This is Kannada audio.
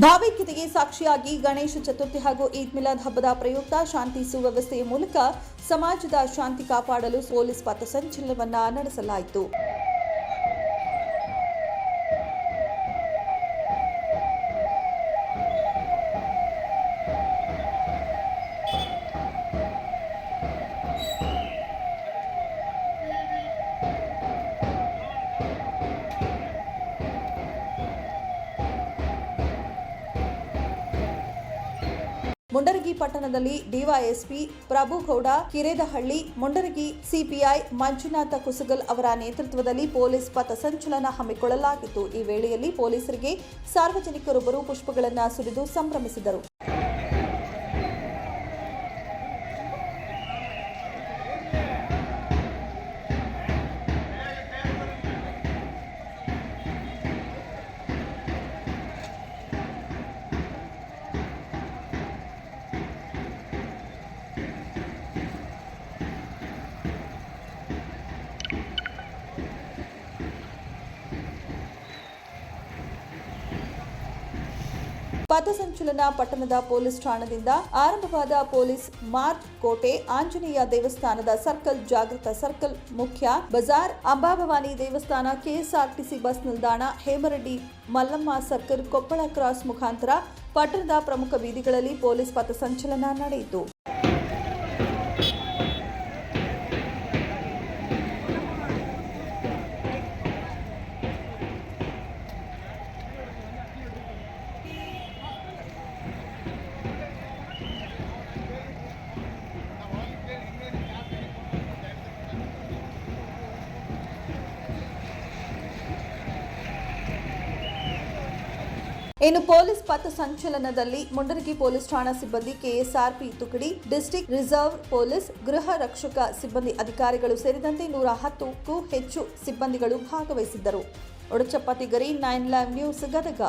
ಭಾವೈಕ್ಯತೆಗೆ ಸಾಕ್ಷಿಯಾಗಿ ಗಣೇಶ ಚತುರ್ಥಿ ಹಾಗೂ ಈದ್ ಮಿಲಾದ್ ಹಬ್ಬದ ಪ್ರಯುಕ್ತ ಶಾಂತಿ ಸುವ್ಯವಸ್ಥೆಯ ಮೂಲಕ ಸಮಾಜದ ಶಾಂತಿ ಕಾಪಾಡಲು ಪೊಲೀಸ್ ಪಥಸಂಚಲನವನ್ನ ನಡೆಸಲಾಯಿತು. ಮುಂಡರಗಿ ಪಟ್ಟಣದಲ್ಲಿ ಡಿವೈಎಸ್ಪಿ ಪ್ರಭುಗೌಡ ಕಿರೇದಹಳ್ಳಿ, ಮುಂಡರಗಿ ಸಿಪಿಐ ಮಂಜುನಾಥ ಕುಸಗಲ್ ಅವರ ನೇತೃತ್ವದಲ್ಲಿ ಪೊಲೀಸ್ ಪಥಸಂಚಲನ ಹಮ್ಮಿಕೊಳ್ಳಲಾಗಿತ್ತು. ಈ ವೇಳೆಯಲ್ಲಿ ಪೊಲೀಸರಿಗೆ ಸಾರ್ವಜನಿಕರೊಬ್ಬರು ಪುಷ್ಪಗಳನ್ನು ಸುರಿದು ಸಂಭ್ರಮಿಸಿದರು. ಪಥಸಂಚಲನ ಪಟ್ಟಣದ ಪೊಲೀಸ್ ಠಾಣದಿಂದ ಆರಂಭವಾದ ಪೊಲೀಸ್ ಮಾರ್ಚ್ ಕೋಟೆ, ಆಂಜನೇಯ ದೇವಸ್ಥಾನದ ಸರ್ಕಲ್, ಜಾಗೃತ ಸರ್ಕಲ್ ಮುಖ್ಯ ಬಜಾರ್, ಅಂಬಾಭವಾನಿ ದೇವಸ್ಥಾನ, ಕೆಎಸ್ಆರ್ಟಿಸಿ ಬಸ್ ನಿಲ್ದಾಣ, ಹೇಮರೆಡ್ಡಿ, ಮಲ್ಲಮ್ಮ ಸರ್ಕಲ್, ಕೊಪ್ಪಳ ಕ್ರಾಸ್ ಮುಖಾಂತರ ಪಟ್ಟಣದ ಪ್ರಮುಖ ಬೀದಿಗಳಲ್ಲಿ ಪೊಲೀಸ್ ಪಥಸಂಚಲನ ನಡೆಯಿತು. ಇನ್ನು ಪೊಲೀಸ್ ಪಥ ಸಂಚಲನದಲ್ಲಿ ಮುಂಡರಗಿ ಪೊಲೀಸ್ ಠಾಣಾ ಸಿಬ್ಬಂದಿ ಕೆಎಸ್ಆರ್ಪಿ ತುಕಡಿ, ಡಿಸ್ಟಿಕ್ ರಿಸರ್ವ್ ಪೊಲೀಸ್, ಗೃಹ ರಕ್ಷಕ ಸಿಬ್ಬಂದಿ ಅಧಿಕಾರಿಗಳು ಸೇರಿದಂತೆ ನೂರ ಹತ್ತಕ್ಕೂ ಹೆಚ್ಚು ಸಿಬ್ಬಂದಿಗಳು ಭಾಗವಹಿಸಿದ್ದರು. ಒಡಚಪ್ಪ ಗರಿ ನೈನ್ ಲೈವ್ ನ್ಯೂಸ್ ಗದಗ.